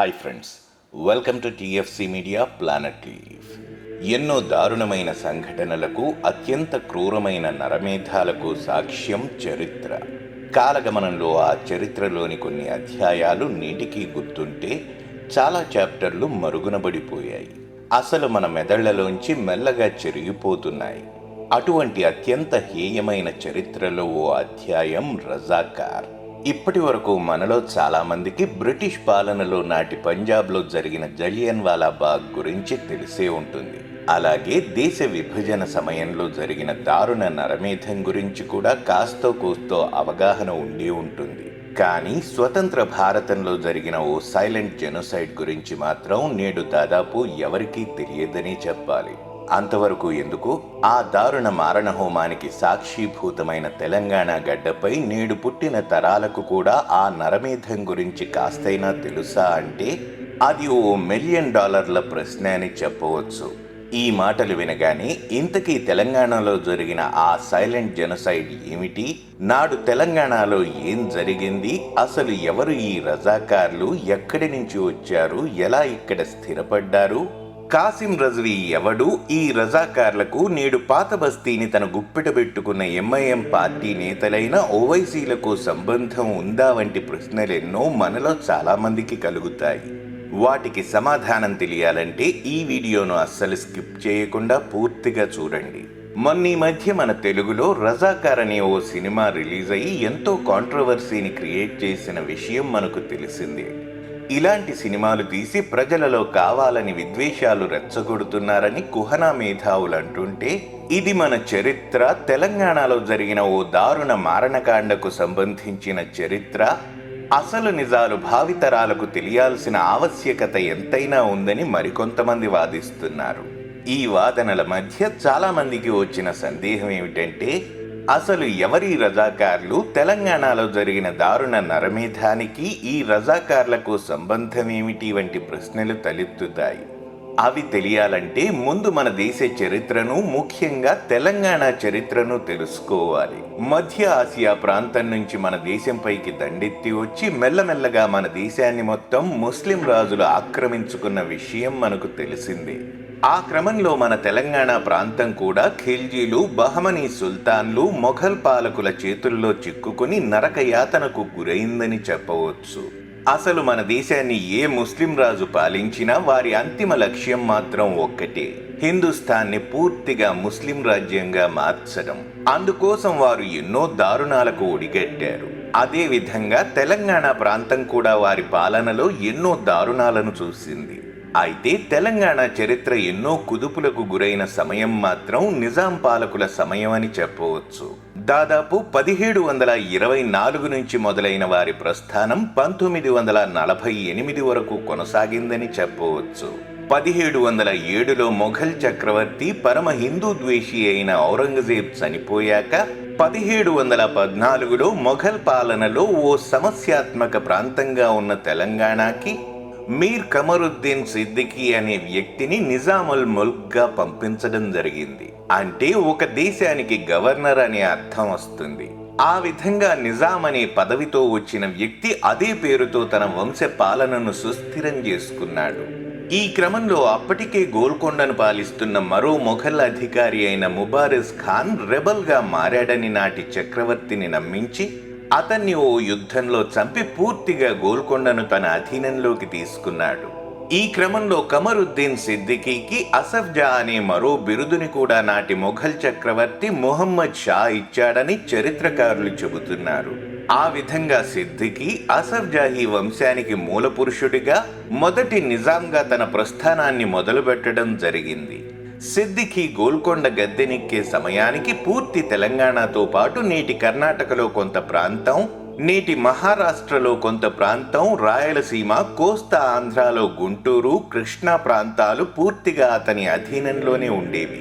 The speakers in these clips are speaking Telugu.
Hi friends welcome to TFC media planet leave ఎన్నో దారుణమైన సంఘటనలకు అత్యంత క్రూరమైన నరమేధాలకు సాక్ష్యం చరిత్ర. కాలగమనంలో ఆ చరిత్రలోని కొన్ని అధ్యాయాలు నీటికి గుర్తుంటే చాలా చాప్టర్లు మరుగునబడిపోయాయి. అసలు మన మెదళ్ళలోంచి మెల్లగా చెరిగిపోతున్నాయి. అటువంటి అత్యంత హేయమైన చరిత్రలో ఓ అధ్యాయం రజాకార్. ఇప్పటి వరకు మనలో చాలామందికి బ్రిటిష్ పాలనలో నాటి పంజాబ్లో జరిగిన జలియన్ వాలా బాగ్ గురించి తెలిసే ఉంటుంది. అలాగే దేశ విభజన సమయంలో జరిగిన దారుణ నరమేధం గురించి కూడా కాస్తో కూస్తో అవగాహన ఉండి ఉంటుంది. కానీ స్వతంత్ర భారతంలో జరిగిన ఓ సైలెంట్ జెనోసైడ్ గురించి మాత్రం నేడు దాదాపు ఎవరికీ తెలియదని చెప్పాలి. అంతవరకు ఎందుకు? ఆ దారుణ మారణ హోమానికి సాక్షీభూతమైన తెలంగాణ గడ్డపై నేడు పుట్టిన తరాలకు కూడా ఆ నరమేధం గురించి కాస్తైనా తెలుసా అంటే అది ఓ మిలియన్ డాలర్ల ప్రశ్న అని చెప్పవచ్చు. ఈ మాటలు వినగానే ఇంతకీ తెలంగాణలో జరిగిన ఆ సైలెంట్ జెనసైడ్ ఏమిటి? నాడు తెలంగాణలో ఏం జరిగింది? అసలు ఎవరు ఈ రజాకార్లు? ఎక్కడి నుంచి వచ్చారు? ఎలా ఇక్కడ స్థిరపడ్డారు? కాసిం రజ్వీ ఎవడు? ఈ రజాకార్లకు నేడు పాత బస్తీని తన గుప్పిట పెట్టుకున్న ఎంఐఎం పార్టీ నేతలైన ఓవైసీలకు సంబంధం ఉందా వంటి ప్రశ్నలెన్నో మనలో చాలామందికి కలుగుతాయి. వాటికి సమాధానం తెలియాలంటే ఈ వీడియోను అస్సలు స్కిప్ చేయకుండా పూర్తిగా చూడండి. మొన్న మధ్య మన తెలుగులో రజాకార్ అనే ఓ సినిమా రిలీజ్ అయ్యి ఎంతో కాంట్రవర్సీని క్రియేట్ చేసిన విషయం మనకు తెలిసిందే. ఇలాంటి సినిమాలు తీసి ప్రజలలో కావాలని విద్వేషాలు రెచ్చగొడుతున్నారని కుహనా మేధావులు అంటుంటే ఇది మన చరిత్ర. తెలంగాణలో జరిగిన ఓ దారుణ మారణకాండకు సంబంధించిన చరిత్ర. అసలు నిజాలు భావితరాలకు తెలియాల్సిన ఆవశ్యకత ఎంతైనా ఉందని మరికొంతమంది వాదిస్తున్నారు. ఈ వాదనల మధ్య చాలామందికి వచ్చిన సందేహం ఏమిటంటే అసలు ఎవరి రజాకార్లు? తెలంగాణలో జరిగిన దారుణ నరమేధానికి ఈ రజాకార్లకు సంబంధం ఏమిటి వంటి ప్రశ్నలు తలెత్తుతాయి. అవి తెలియాలంటే ముందు మన దేశ చరిత్రను ముఖ్యంగా తెలంగాణ చరిత్రను తెలుసుకోవాలి. మధ్య ఆసియా ప్రాంతం నుంచి మన దేశంపైకి దండెత్తి వచ్చి మెల్లమెల్లగా మన దేశాన్ని మొత్తం ముస్లిం రాజులు ఆక్రమించుకున్న విషయం మనకు తెలిసిందే. ఆ క్రమంలో మన తెలంగాణ ప్రాంతం కూడా ఖిల్జీలు బహమనీ సుల్తాన్లు మొఘల్ పాలకుల చేతుల్లో చిక్కుకుని నరకయాతనకు గురైందని చెప్పవచ్చు. అసలు మన దేశాన్ని ఏ ముస్లిం రాజు పాలించినా వారి అంతిమ లక్ష్యం మాత్రం ఒక్కటే హిందుస్థాన్ని పూర్తిగా ముస్లిం రాజ్యంగా మార్చడం. అందుకోసం వారు ఎన్నో దారుణాలకు ఒడిగట్టారు. అదేవిధంగా తెలంగాణ ప్రాంతం కూడా వారి పాలనలో ఎన్నో దారుణాలను చూసింది. అయితే తెలంగాణ చరిత్ర ఎన్నో కుదుపులకు గురైన సమయం మాత్రం నిజాం పాలకుల సమయం అని చెప్పవచ్చు. దాదాపు పదిహేడు వందల ఇరవై నాలుగు నుంచి మొదలైన వారి ప్రస్థానం పంతొమ్మిది వందల నలభై ఎనిమిది వరకు కొనసాగిందని చెప్పవచ్చు. పదిహేడు వందల ఏడులో మొఘల్ చక్రవర్తి పరమ హిందూ ద్వేషి అయిన ఔరంగజేబ్ చనిపోయాక పదిహేడు వందల పద్నాలుగులో మొఘల్ పాలనలో ఓ సమస్యాత్మక ప్రాంతంగా ఉన్న తెలంగాణకి మీర్ కమరుద్దీన్ సిద్దికీ అనే వ్యక్తిని నిజాముల్ ముల్క్గా పంపించడం జరిగింది. అంటే ఒక దేశానికి గవర్నర్ అనే అర్థం వస్తుంది. ఆ విధంగా నిజాం అనే పదవితో వచ్చిన వ్యక్తి అదే పేరుతో తన వంశ పాలనను సుస్థిరం చేసుకున్నాడు. ఈ క్రమంలో అప్పటికే గోల్కొండను పాలిస్తున్న మరో మొఘల్ అధికారి అయిన ముబారిస్ ఖాన్ రెబల్గా మారాడని నాటి చక్రవర్తిని నమ్మించి అతన్ని ఓ యుద్ధంలో చంపి పూర్తిగా గోల్కొండను తన అధీనంలోకి తీసుకున్నాడు. ఈ క్రమంలో కమరుద్దీన్ సిద్దికీకి అసఫ్ జా అనే మరో బిరుదుని కూడా నాటి మొఘల్ చక్రవర్తి మొహమ్మద్ షా ఇచ్చాడని చరిత్రకారులు చెబుతున్నారు. ఆ విధంగా సిద్దికి అసఫ్ జాహీ వంశానికి మూల పురుషుడిగా మొదటి నిజాంగా తన ప్రస్థానాన్ని మొదలుపెట్టడం జరిగింది. సిద్దికి గోల్కొండ గద్దెనెక్కే సమయానికి పూర్తి తెలంగాణతో పాటు నేటి కర్ణాటకలో కొంత ప్రాంతం నేటి మహారాష్ట్రలో కొంత ప్రాంతం రాయలసీమ కోస్తా ఆంధ్రాలో గుంటూరు కృష్ణా ప్రాంతాలు పూర్తిగా అతని అధీనంలోనే ఉండేవి.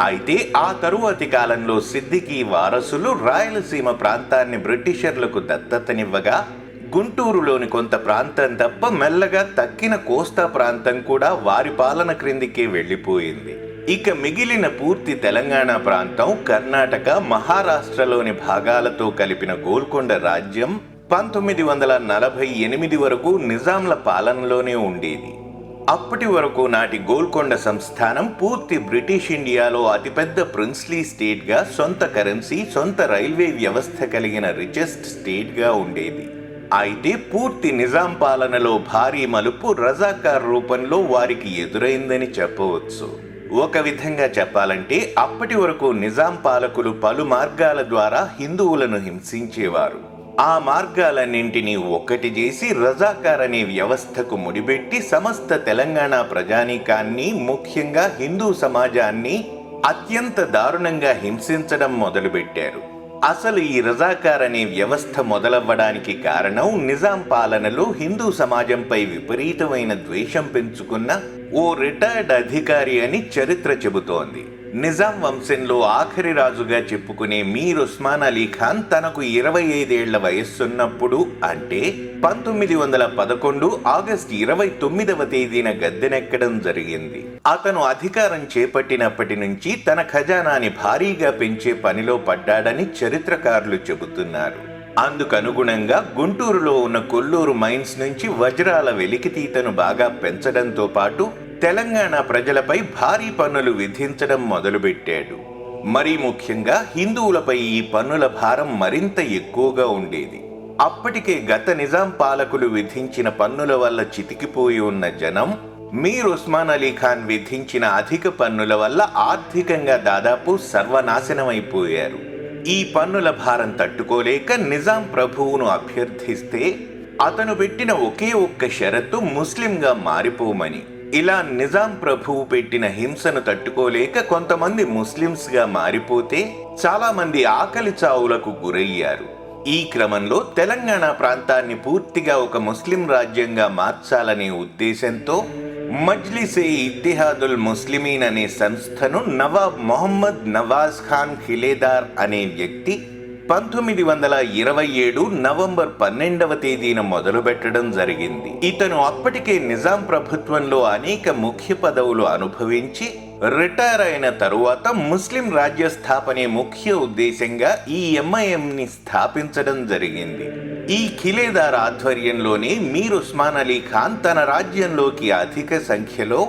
అయితే ఆ తరువాతి కాలంలో సిద్దికి వారసులు రాయలసీమ ప్రాంతాన్ని బ్రిటిషర్లకు దత్తతనివ్వగా గుంటూరులోని కొంత ప్రాంతం తప్ప మెల్లగా తక్కిన కోస్తా ప్రాంతం కూడా వారి పాలన క్రిందికే వెళ్ళిపోయింది. ఇక మిగిలిన పూర్తి తెలంగాణ ప్రాంతం కర్ణాటక మహారాష్ట్రలోని భాగాలతో కలిపిన గోల్కొండ రాజ్యం పంతొమ్మిది వందల నలభై ఎనిమిది వరకు నిజాంల పాలనలోనే ఉండేది. అప్పటి వరకు నాటి గోల్కొండ సంస్థానం పూర్తి బ్రిటిష్ ఇండియాలో అతిపెద్ద ప్రిన్స్లీ స్టేట్గా సొంత కరెన్సీ సొంత రైల్వే వ్యవస్థ కలిగిన రిచెస్ట్ స్టేట్గా ఉండేది. అయితే పూర్తి నిజాం పాలనలో భారీ మలుపు రజాకార్ రూపంలో వారికి ఎదురైందని చెప్పవచ్చు. ఒక విధంగా చెప్పాలంటే అప్పటి వరకు నిజాం పాలకులు పలు మార్గాల ద్వారా హిందువులను హింసించేవారు. ఆ మార్గాలన్నింటినీ ఒక్కటి చేసి రజాకార్ అనే వ్యవస్థకు ముడిపెట్టి సమస్త తెలంగాణ ప్రజానీకాన్ని ముఖ్యంగా హిందూ సమాజాన్ని అత్యంత దారుణంగా హింసించడం మొదలుపెట్టారు. అసలు ఈ రజాకార్ అనే వ్యవస్థ మొదలవ్వడానికి కారణం నిజాం పాలనలో హిందూ సమాజంపై విపరీతమైన ద్వేషం పెంచుకున్న ఓ రిటైర్డ్ అధికారి అని చరిత్ర చెబుతోంది. నిజాం వంశంలో ఆఖరి రాజుగా చెప్పుకునే మీర్ ఉస్మాన్ అలీ ఖాన్ తనకు ఇరవై ఐదేళ్ళ వయస్సున్నప్పుడు అంటే పంతొమ్మిది వందల పదకొండు ఆగస్ట్ ఇరవై తొమ్మిదవ తేదీన గద్దెనెక్కడం జరిగింది. అతను అధికారం చేపట్టినప్పటి నుంచి తన ఖజానాని భారీగా పెంచే పనిలో పడ్డాడని చరిత్రకారులు చెబుతున్నారు. అందుకనుగుణంగా గుంటూరులో ఉన్న కొల్లూరు మైన్స్ నుంచి వజ్రాల వెలికితీతను బాగా పెంచడంతో పాటు తెలంగాణ ప్రజలపై భారీ పన్నులు విధించడం మొదలుపెట్టాడు. మరీ ముఖ్యంగా హిందువులపై ఈ పన్నుల భారం మరింత ఎక్కువగా ఉండేది. అప్పటికే గత నిజాం పాలకులు విధించిన పన్నుల వల్ల చితికిపోయి ఉన్న జనం మీర్ ఉస్మాన్ అలీ ఖాన్ విధించిన అధిక పన్నుల వల్ల ఆర్థికంగా దాదాపు సర్వనాశనమైపోయారు. ఈ పన్నుల భారం తట్టుకోలేక నిజాం ప్రభువును అభ్యర్థిస్తే అతను పెట్టిన ఒకే ఒక్క షరతు ముస్లింగా మారిపోమని. ఇలా నిజాం ప్రభువు పెట్టిన హింసను తట్టుకోలేక కొంతమంది ముస్లింస్గా మారిపోతే చాలామంది ఆకలి చావులకు గురయ్యారు. ఈ క్రమంలో తెలంగాణ ప్రాంతాన్ని పూర్తిగా ఒక ముస్లిం రాజ్యంగా మార్చాలనే ఉద్దేశంతో మజ్లిసే ఇతిహాదుల్ ముస్లిమీన్ అనే సంస్థను నవాబ్ మొహమ్మద్ నవాజ్ ఖాన్ ఖిలేదార్ అనే వ్యక్తి పంతొమ్మిది వందల ఇరవై ఏడు నవంబర్ పన్నెండవ తేదీన మొదలుపెట్టడం జరిగింది. ఇతను అప్పటికే నిజాం ప్రభుత్వంలో అనేక ముఖ్య పదవులు అనుభవించి రిటైర్ అయిన తరువాత ముస్లిం రాజ్య స్థాపనే ముఖ్య ఉద్దేశంగా ఈ ఎంఐఎం ని స్థాపించడం జరిగింది. ఈ ఖిలేదార్ ఆధ్వర్యంలోనే మీర్ ఉస్మాన్ అలీ ఖాన్ తన రాజ్యంలోకి అధిక సంఖ్యలో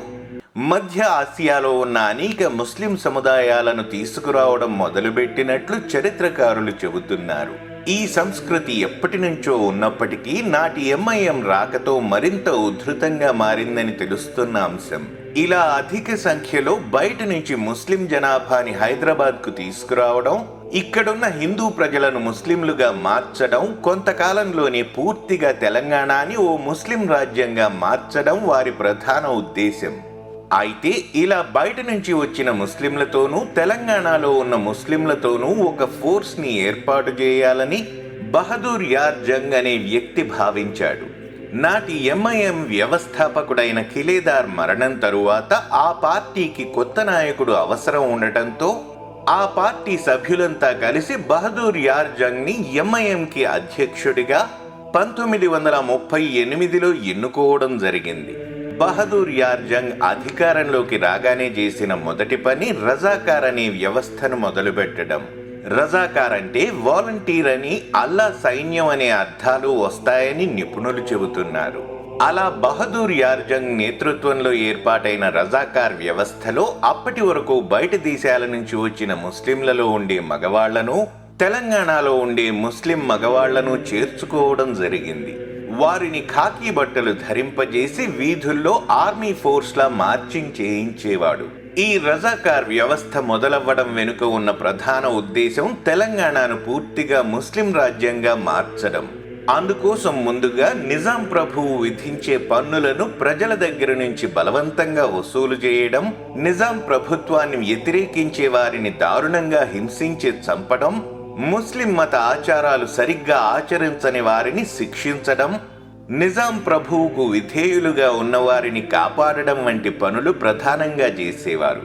మధ్య ఆసియాలో ఉన్న అనేక ముస్లిం సముదాయాలను తీసుకురావడం మొదలుపెట్టినట్లు చరిత్రకారులు చెబుతున్నారు. ఈ సంస్కృతి ఎప్పటి నుంచో ఉన్నప్పటికీ నాటి ఎంఐఎం రాకతో మరింత ఉధృతంగా మారిందని తెలుస్తున్న అంశం. ఇలా అధిక సంఖ్యలో బయట నుంచి ముస్లిం జనాభాని హైదరాబాద్కు తీసుకురావడం ఇక్కడున్న హిందూ ప్రజలను ముస్లింలుగా మార్చడం కొంతకాలంలోనే పూర్తిగా తెలంగాణని ఓ ముస్లిం రాజ్యంగా మార్చడం వారి ప్రధాన ఉద్దేశం అయితే ఇలా బయట నుంచి వచ్చిన ముస్లింలతోనూ తెలంగాణలో ఉన్న ముస్లింలతోనూ ఒక ఫోర్స్ని ఏర్పాటు చేయాలని బహదూర్ యార్ జంగ్ అనే వ్యక్తి భావించాడు. నాటి ఎంఐఎం వ్యవస్థాపకుడైన ఖిలేదార్ మరణం తరువాత ఆ పార్టీకి కొత్త నాయకుడు అవసరం ఉండటంతో ఆ పార్టీ సభ్యులంతా కలిసి బహదూర్ యార్ జంగ్ని ఎంఐఎంకి అధ్యక్షుడిగా పంతొమ్మిది వందల ముప్పై ఎనిమిదిలో ఎన్నుకోవడం జరిగింది. బహదూర్ యార్ జంగ్ అధికారంలోకి రాగానే చేసిన మొదటి పని రజాకార్ అనే వ్యవస్థను మొదలుపెట్టడం. రజాకార్ అంటే వాలంటీర్ అని అల్లా సైన్యం అనే అర్థాలు వస్తాయని నిపుణులు చెబుతున్నారు. అలా బహదూర్ యార్జంగ్ నేతృత్వంలో ఏర్పాటైన రజాకార్ వ్యవస్థలో అప్పటి వరకు బయట దేశాల నుంచి వచ్చిన ముస్లింలలో ఉండే మగవాళ్ళను తెలంగాణలో ఉండే ముస్లిం మగవాళ్ళను చేర్చుకోవడం జరిగింది. వారిని ఖాకీ బట్టలు ధరింపజేసి వీధుల్లో ఆర్మీ ఫోర్స్లా మార్చింగ్ చేయించేవాడు. ఈ రజాకార్ వ్యవస్థ మొదలవ్వడం వెనుక ఉన్న ప్రధాన ఉద్దేశం తెలంగాణను పూర్తిగా ముస్లిం రాజ్యంగా మార్చడం. అందుకోసం ముందుగా నిజాం ప్రభువు విధించే పన్నులను ప్రజల దగ్గర నుంచి బలవంతంగా వసూలు చేయడం నిజాం ప్రభుత్వాన్ని వ్యతిరేకించే వారిని దారుణంగా హింసించి చంపడం ముస్లిం మత ఆచారాలు సరిగ్గా ఆచరించని వారిని శిక్షించడం నిజాం ప్రభువుకు విధేయులుగా ఉన్నవారిని కాపాడడం వంటి పనులు ప్రధానంగా చేసేవారు.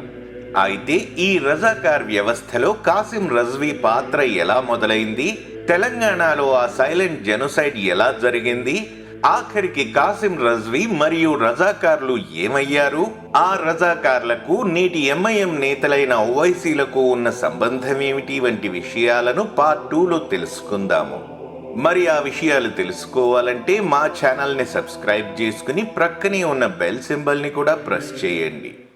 అయితే ఈ రజాకార్ వ్యవస్థలో కాసిం రజ్వీ పాత్ర ఎలా మొదలైంది? తెలంగాణలో ఆ సైలెంట్ జెనోసైడ్ ఎలా జరిగింది? ఆఖరికి కాసిం రజ్వీ మరియు రజాకార్లు ఏమయ్యారు? ఆ రజాకార్లకు నేటి ఎంఐఎం నేతలైన ఓవైసీలకు ఉన్న సంబంధం ఏమిటి వంటి విషయాలను పార్ట్ టూలో తెలుసుకుందాము. మరి ఆ విషయాలు తెలుసుకోవాలంటే మా ఛానల్ని సబ్స్క్రైబ్ చేసుకుని ప్రక్కనే ఉన్న బెల్ సింబల్ని కూడా ప్రెస్ చేయండి.